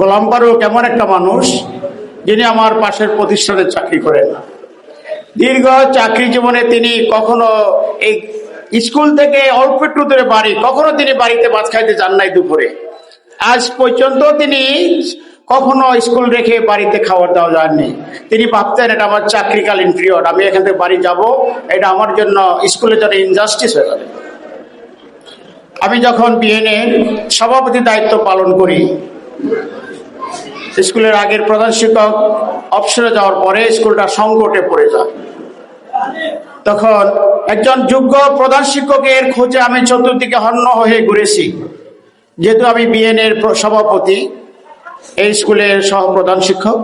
গোলাম ফারুক এমন একটা মানুষ যিনি আমার পাশের প্রতিষ্ঠানে চাকরি করেন। দীর্ঘ চাকরি জীবনে তিনি কখনো এই স্কুল থেকে অল্প একটু দূরে বাড়ি, কখনো তিনি বাড়িতে ভাত খাইতে যান নাই দুপুরে। আজ পর্যন্ত তিনি কখনো স্কুল রেখে বাড়িতে খাবার দাওয়া যাননি। তিনি ভাবতেন, এটা আমার চাকরিকালীন পিরিয়ড, আমি এখান থেকে বাড়ি যাব, এটা আমার জন্য স্কুলের জন্য ইনজাস্টিস হয়ে যাবে। আমি যখন বিএনএ সভাপতি দায়িত্ব পালন করি স্কুলের আগের প্রধান শিক্ষক অবসরে যাওয়ার পরে স্কুলটা সংকটে পড়ে যায়। তখন একজন যোগ্য প্রধান শিক্ষকের খোঁজে আমি চতুর্দিকে হন্য হয়ে ঘুরেছি। যেহেতু আমি বিএনএর সভাপতি, এই স্কুলের সহ প্রধান শিক্ষক।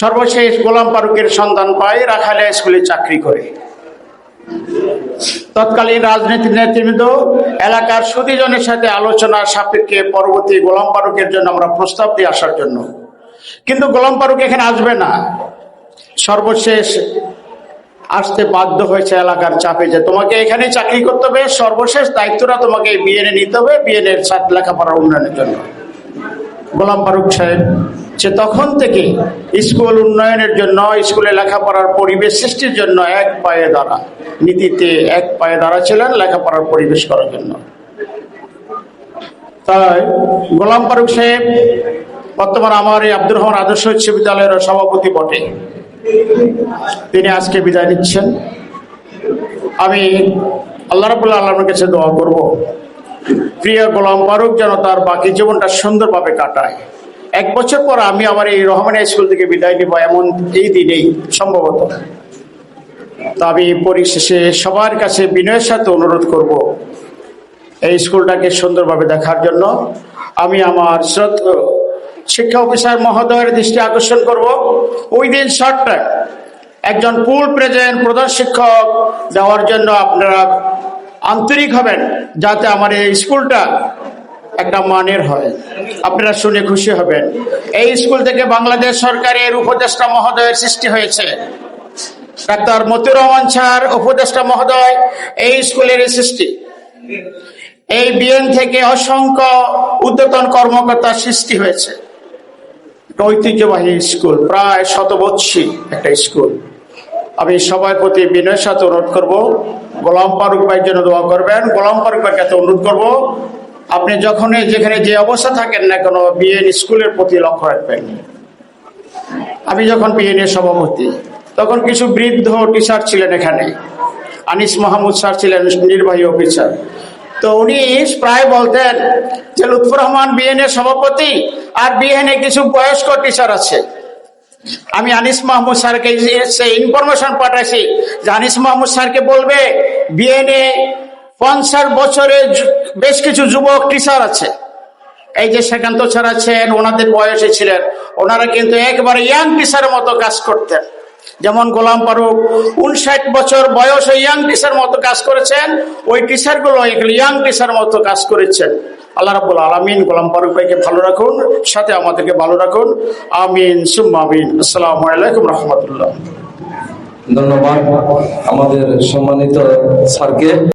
সর্বশেষ গোলাম ফারুকের সন্ধান পাই রাখালে স্কুলে চাকরি করে। তৎকালীন রাজনীতির নেতৃবৃন্দ, এলাকার সুদীজনের সাথে আলোচনার সাপেক্ষে পরবর্তী গোলাম ফারুকের জন্য আমরা প্রস্তাব দিয়ে আসার জন্য। কিন্তু গোলাম ফারুক এখানে আসবে না। সর্বশেষ আসতে বাধ্য হয়েছে এলাকার চাপে যে তোমাকে এখানে চাকরি করতে হবে, সর্বশেষ দায়িত্বটা তোমাকে বিএনএ নিতে হবে বিএনএর সাথে লেখাপড়ার উন্নয়নের জন্য। গোলাম ফারুক সাহেব সে তখন থেকে স্কুল উন্নয়নের জন্য, স্কুলে লেখাপড়ার পরিবেশ সৃষ্টির জন্য এক পায়ে দাঁড়া। নীতিতে এক পায়ে দাঁড়া ছিলেন লেখাপড়ার পরিবেশ করার জন্য। তাই গোলাম ফারুক সাহেব, বর্তমান আমার এই আব্দুর রহমান আদর্শ উচ্চ বিদ্যালয়ের সভাপতি বটে। তিনি আজকে বিদায় নিচ্ছেন। আমি আল্লাহ রাবুল্লাহ আল্লাহর কাছে দোয়া করব। প্রিয় গোলাম ফারুক যেন তার বাকি জীবনটা সুন্দরভাবে কাটায়। এক বছর পর আমি আমার এই রহমানিয়া স্কুল থেকে বিদায় নিব এমন এই দিনেই, সম্ভবত। তা আমি পরিশেষে সবার কাছে বিনয়ের সাথে অনুরোধ করব এই স্কুলটাকে সুন্দরভাবে দেখার জন্য। আমি আমার শ্রদ্ধ শিক্ষা অফিসার মহোদয়ের দৃষ্টি আকর্ষণ করব। ওই দিন শর্টটা একজন ফুল প্রেজেন্ট প্রধান শিক্ষক দেওয়ার জন্য আপনারা আন্তরিক হবেন যাতে আমার এই স্কুলটা একটা মানের হয়। আপনারা শুনে খুশি হবেন। এই স্কুল থেকে বাংলাদেশ সরকারের উপদেষ্টা মহোদয়ের সৃষ্টি হয়েছে। ডাক্তার মতিউর রহমান স্যার, উপদেষ্টা মহোদয়, এই স্কুলের সৃষ্টি। এই বিএন থেকে অসংখ্য উদ্যতন কর্মকর্তা সৃষ্টি হয়েছে। ঐতিহ্যবাহী স্কুল, প্রায় শতবৎসী একটা স্কুল। আমি সবার প্রতি বিনয়ের সাথে অনুরোধ করব। গোলাম ফারুক ভাইয়ের জন্য দোয়া করবেন। গোলাম ফারুক ভাইয়ের কাছে অনুরোধ করব আপনি যখনই যেখানে যে অবস্থা থাকেন না কেন বিএন স্কুলের প্রতি লক্ষ্য রাখবেন আমি যখন বিএনএ সভাপতি, তখন কিছু বৃদ্ধ টিচার ছিলেন এখানে। আনিস মাহমুদ স্যার ছিলেন নির্বাহী অফিসার তো উনি প্রায় বলতেন যে, লুৎফুর রহমান বিএনএ সভাপতি আর বিএনএ কিছু বয়স্ক টিচার আছে। আমি আনিস মাহমুদ স্যারকে ইনফরমেশন পাঠাইছি যে, আনিস মাহমুদ স্যারকে বলবে বিএনএ পঞ্চাশ বছরের যু- বেশ কিছু যুবক টিচার আছে। এই যে সেকান্ত স্যার আছেন, ওনাদের বয়সে ছিলেন। ওনারা কিন্তু একবারে ইয়াং টিচারের মতো কাজ করতেন। যেমন গোলাম ফারুক, উনষাট বছর বয়সে ইয়াং টিচার মতো কাজ করেছেন, ওই টিচারগুলো ইয়াং টিচার মতো কাজ করেছেন। আল্লাহ রাবুল আলমিন গোলাম ফারুক ভাইকে ভালো রাখুন, সাথে আমাদেরকে ভালো রাখুন। আমিন, সুম্মা আমিন। আসসালামু আলাইকুম রহমতুল্লাহ। ধন্যবাদ আমাদের সম্মানিত স্যারকে।